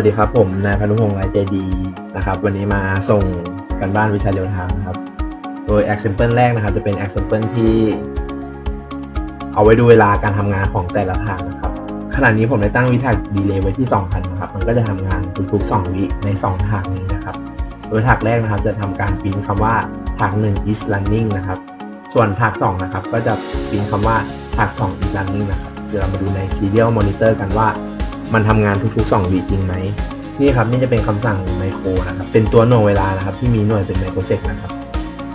วัสดีครับผมนายพนุพงษ์ไรใจดีนะครับ วันนี้มาส่งกันบ้านวิชาเรียวทม์นะครับ โดย example แรกนะครับ จะเป็น example ที่ เอาไว้ดูเวลาการทำงานของแต่ละทางนะครับขณะนี้ผมได้ตั้งวิถักดีเลย์ไว้ที่ 2,000 นะครับ มันก็จะทำงานทุกๆ2วิใน2ทางนี้นะครับ โดยถักแรกนะครับ จะทำการพิมพ์คำว่าถัก1 is running นะครับ ส่วนถัก2นะครับ ก็จะพิมพ์คำว่าถัก2 is running นะครับ เดี๋ยวเรามาดูใน serial monitor กันว่า มันทำงานทุกๆ2วิจริงไหมนี่ครับนี่จะเป็นคำสั่งไมโครนะครับเป็นตัวหน่วยเวลานะครับ ที่มีหน่วยเป็นไมโครเซกนะครับ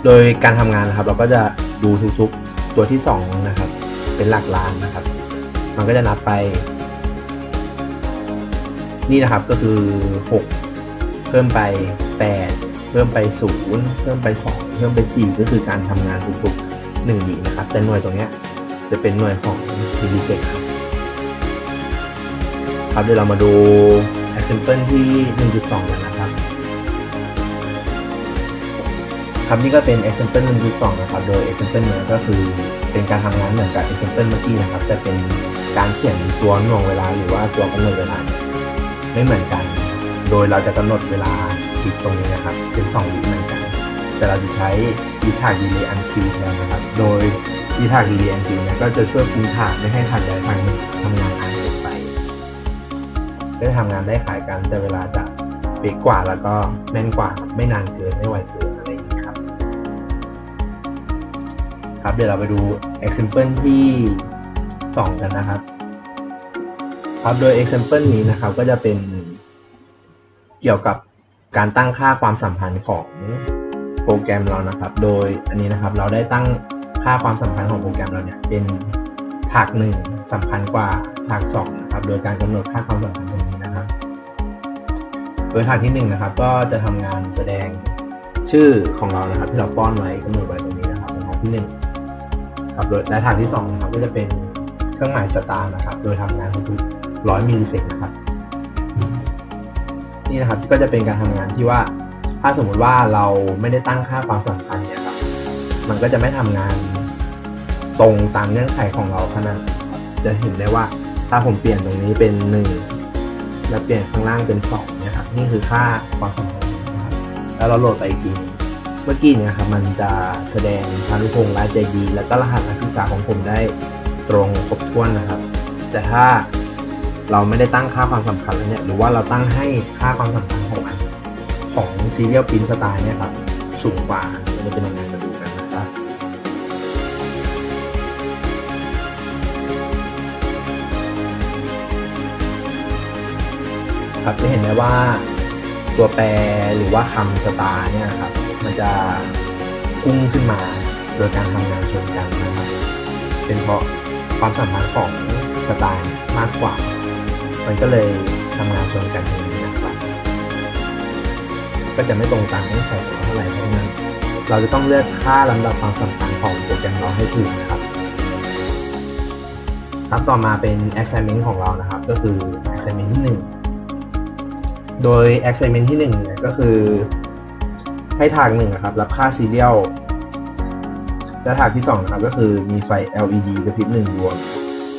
โดยการทำงานนะครับ เราก็จะดูทุกๆตัวที่ 2 นะครับ เป็นหลักล้านนะครับ มันก็จะนับไป นี่นะครับก็คือ 6 เพิ่มไป 8 เพิ่มไป 0 เพิ่มไป 2 เพิ่มไป 4 ก็คือการทำงานทุกๆ1วินะครับ แต่หน่วยตรงเนี้ยจะเป็นหน่วยของ p d 7ครับ ครับเดี๋ยวเรามาดู example ที่ 1.2 กันนะครับ ครับนี่ก็เป็น example 1.2 นะครับ โดย example นี้ก็คือเป็นการทำงานเหมือนกับ example เมื่อกี้นะครับแต่เป็นการเขียนตัวหน่วงเวลาหรือว่าตัวกำหนดเวลาไม่เหมือนกัน โดยเราจะกำหนดเวลาอีกตรงนี้นะครับเป็น2วิเหมือนกัน แต่เราจะใช้ e t a g delay until แทนนะครับ โดย e t a g delay until เนี่ยก็จะช่วยคุมฉากไม่ให้ทางใดทางหนึ่งทำงานนานเก็จะทำงานได้ขายกันแต่เวลาจะเป๊ะกว่าแล้วก็แม่นกว่าไม่นานเกินไม่ไวเกินอะไรอย่างนี้ครับครับเดี๋ยวเราไปดู example ที่ 2 กันนะครับ ครับโดย example นี้นะครับก็จะเป็นเกี่ยวกับการตั้งค่าความสัมพันธ์ของโปรแกรมเรานะครับ โดยอันนี้นะครับเราได้ตั้งค่าความสัมพันธ์ของโปรแกรมเราเนี่ยเป็นถากหนึ่งสำคัญกว่าถากสอง นะครับ โดยการกำหนดค่าความสัมพันธ์ตรงนี้นะครับโดยถากที่หนึ่งนะครับ ก็จะทำงานแสดงชื่อของเรานะครับ ที่เราป้อนไว้กำหนดไว้ตรงนี้นะครับเป็นถากที่หนึ่งครับโดยและถากที่สองนะครับก็จะเป็นเครื่องหมายสตาร์นะครับ โดยทำงานทุกร้อยมิลลิเซกนะครับ นี่นะครับก็จะเป็นการทำงานที่ว่าถ้าสมมุติว่าเราไม่ได้ตั้งค่าความสำคัญเนี่ยครับมันก็จะไม่ทำงานตรงตามเงื่อนไขของเราขนาดจะเห็นได้ว่า ถ้าผมเปลี่ยนตรงนี้เป็นหนึ่งแล้วเปลี่ยนข้างล่างเป็นสองเนี่ยครับนี่คือค่าความสำคัญนะครับแล้วเราโหลดไปอีกทีหนึ่งเมื่อกี้เนี่ยครับมันจะแสดงพานุพงษ์รายใจดี แล้วก็รหัสนักศึกษาของผมได้ตรงครบถ้วนนะครับ แต่ถ้าเราไม่ได้ตั้งค่าความสำคัญแล้วเนี่ยหรือว่าเราตั้งให้ค่าความสำคัญของของ serial print style เนี่ยครับสูงกว่ามันจะเป็นยังไง ครับจะเห็นได้ว่าตัวแปรหรือว่าคำสตาร์เนี่ยครับมันจะพุ่งขึ้นมาโดยการทำงานชนกันนะครับ เป็นเพราะความสัมพันธ์ของสไตล์มากกว่า มันก็เลยทำงานชนกันองนี้นะครับ ก็จะไม่ตรงตามเงื่อนไขของเท่าไหร่เพราะฉะนั้นเราจะต้องเลือกค่าลำดับความสำคัญของโปรแกรมเราให้ถูกนะครับ ครับต่อมาเป็น assignment ของเรานะครับ ก็คือ assignment ที่1 โดย assignment ที่1เนี่ยก็คือ ให้ทางหนึ่งนะครับ รับค่า serial และทางที่2นะครับก็คือมีไฟ LED กระพริบหนึ่งดวง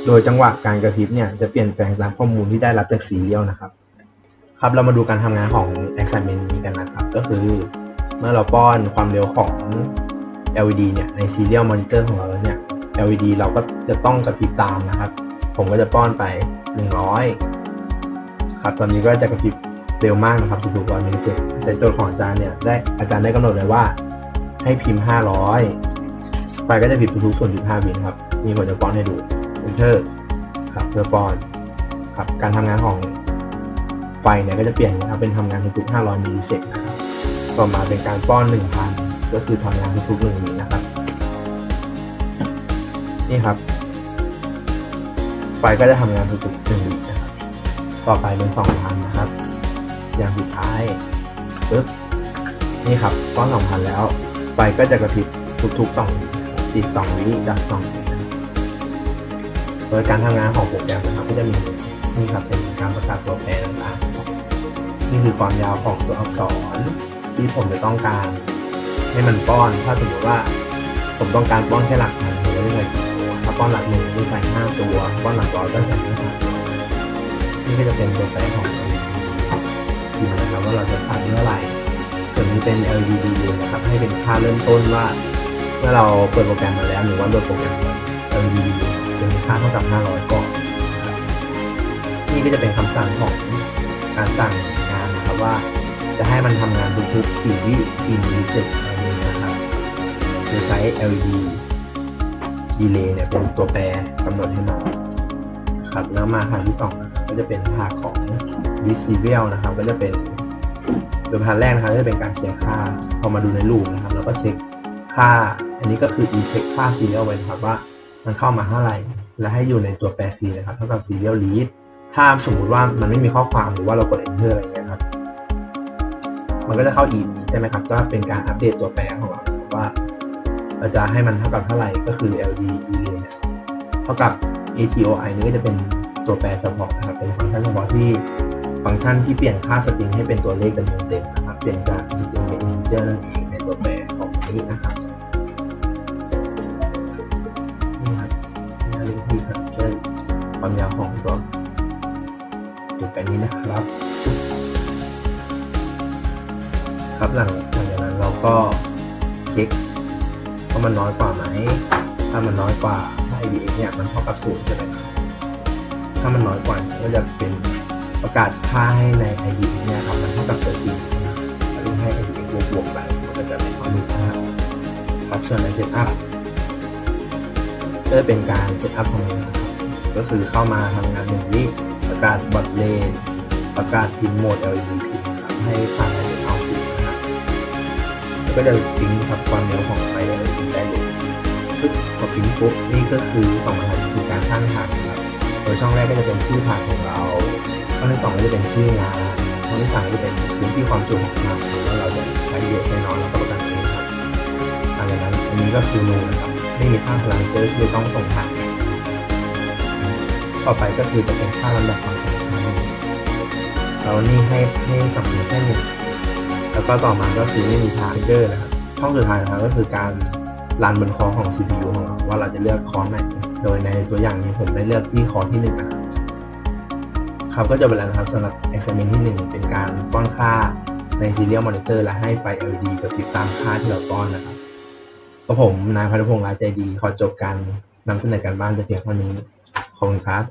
โดยจังหวะการกระพริบเนี่ยจะเปลี่ยนแปลงตามข้อมูลที่ได้รับจาก serial นะครับ ครับเรามาดูการทำงานของ assignment นี้กันนะครับ ก็คือเมื่อเราป้อนความเร็วของ LED เนี่ยใน serial monitor ของเราแล้วเนี่ย LED เราก็จะต้องกระพริบตามนะครับ ผมก็จะป้อนไป 100 ครับ ตอนนี้ก็จะกระพริบ เร็วมากนะครับทุกๆร้อยมิลลิเซกแต่โจทย์ของอาจารย์เนี่ยได้อาจารย์ได้กำหนดไว้ว่า ให้พิมพ์ 500 ไฟก็จะผิดทุกๆ0.5วินครับ มีผลจะป้อนให้ดู enter ครับเพื่อป้อนครับการทำงานของไฟเนี่ยก็จะเปลี่ยนนะครับเป็นทำงานทุกๆ500มิลลิเซกนะครับต่อมาเป็นการป้อน 1,000 ก็คือทำงานทุกๆหนึ่งวินะครับนี่ครับ ไฟก็จะทำงานทุกๆหนึ่งวินะครับต่อไปเป็น2,000นะครับ อย่างสุดท้ายปึ๊บนี่ครับป้อน2,000แล้ว ไฟก็จะกระพริบทุกๆ2วิติด2วิจาก2วินะครับโดยการทำงานของโปรแกรมนะครับก็จะมีนี่ครับเป็นการประกาศตัวแปรต่างๆนี่คือความยาวของตัวอักษรที่ผมจะต้องการให้มันป้อน ถ้าสมมติว่าผมต้องการป้อนแค่หลักพันผมจะไม่ใส่สี่ตัวถ้าป้อนหลักหนึ่งจะใส่ห้าตัว ป้อนหลักร้อยก็ใส่ห้าตัวนี่ก็จะเป็นตัวแปรของ เป็น LED นะครับให้เป็นค่าเริ่มต้นว่าเมื่อเราเปิดโปรแกรมมาแล้วหรือว่าโหลดโปรแกรม LED เป็นค่าเท่ากับ 500 ก่อนนี่ก็จะเป็นคำสั่งของการสั่งงานนะครับว่าจะให้มันทำงานทุกๆกี่วิกี่มิลลิเซกอะไรนี้นะครับโดยใช้ LED delay เนี่ยเป็นตัวแปรกำหนดให้มาครับแล้วมาทางที่สองก็จะเป็นทางของ d i s i v i a l นะครับ ก็จะเป็น โดพาร์ทแรกนะครับจะเป็นการเช็คค่าพอมาดูในรูปนะครับ แล้วก็เช็คค่า อันนี้ก็คือ e เช็คค่า serial ไว้นะครับว่ามันเข้ามาเท่าไหร่ และให้อยู่ในตัวแปร c นะครับเท่ากับ serial read ถ้าสมมุติว่ามันไม่มีข้อความหรือว่าเรากด enter อะไรเงี้ยครับ มันก็จะเข้า e ใช่ไหมครับ ก็เป็นการอัปเดตตัวแปรของเราว่าเราจะให้มันเท่ากับเท่าไหร่ก็คือ ld e เนี่ยเท่ากับ atoi นี่ก็จะเป็นตัวแปรเฉพาะนะครับเป็นฟังก์ชันเฉพาะที่ ฟังก์ชันที่เปลี่ยนค่าสตริงให้เป็นตัวเลขจำนวนเต็มนะครับเปลี่ยนจากสตริงเป็น integer นั่นเองในตัวแปรของนี้นะครับนี่ครับนี่เรียกที่ครับเช่นความยาวของตัวตัวแปรนี้นะครับ ครับหลังหลังจากนั้นเราก็เช็คว่ามันน้อยกว่าไหมถ้ามันน้อยกว่าถ้า IDX เนี่ยมันเท่ากับศูนย์ใช่ไหมครับถ้ามันน้อยกว่าก็จะเป็น ประกาศค่าให้ใน IDX เนี่ยครับมันเท่ากับตัวจริงนะครับแล้วให้ IDX บวกบวกๆไปมันก็จะเป็นข้อหนึ่งนะครับครับส่วนในเซตอัพก็จะเป็นการเซตอัพของมันนะครับก็คือเข้ามาทำงานหนึ่งวิประกาศบอทเลนประกาศพิมพ์โหมด LED พิมพ์ครับให้ผ่าน IDX เอาพิมพ์นะครับแล้วก็จะพิมพ์ครับความเร็วของไฟได้เลยได้เลยปึ๊บพอพิมพ์ปุ๊บนี่ก็คือสองบรรทัดคือการสร้างฐานครับโดยช่องแรกก็จะเป็นชื่อฐานของเรา ช่อที่สองก็จะเป็นชื่องานช่อที่สามก็จะเป็นพื้นที่ความจุของงานว่าเราจะใช้เยอะใช้น้อยแล้วก็ประกันเองครับหลังจากนั้นอันนี้ก็คือนูนะครับไม่มีค่าพลังเจอที่จะต้องส่งผ่านต่อไปก็คือจะเป็นค่าลำดับความสำคัญเรานี่ให้ให้สำคัญแค่หนึ่งแล้วก็ต่อมาก็คือไม่มีทาร์เกอร์นะครับช่องสุดท้ายนะครับก็คือการรันบนคอของ CPU ของเราว่าเราจะเลือกคอไหน โดยในตัวอย่างนี้ผมได้เลือกที่คอที่1นะครับ ครับก็จะเป็นแล้วนะครับสำหรับ experiment ที่ 1 เป็นการป้อนค่าใน serial monitor และให้ไฟ LED กับติดตามค่าที่เราป้อนนะครับก็ผมนายพันธพงษ์ลาใจดี ขอจบการนำเสนอการบ้านจะเพียงเท่านี้ ขอบคุณครับ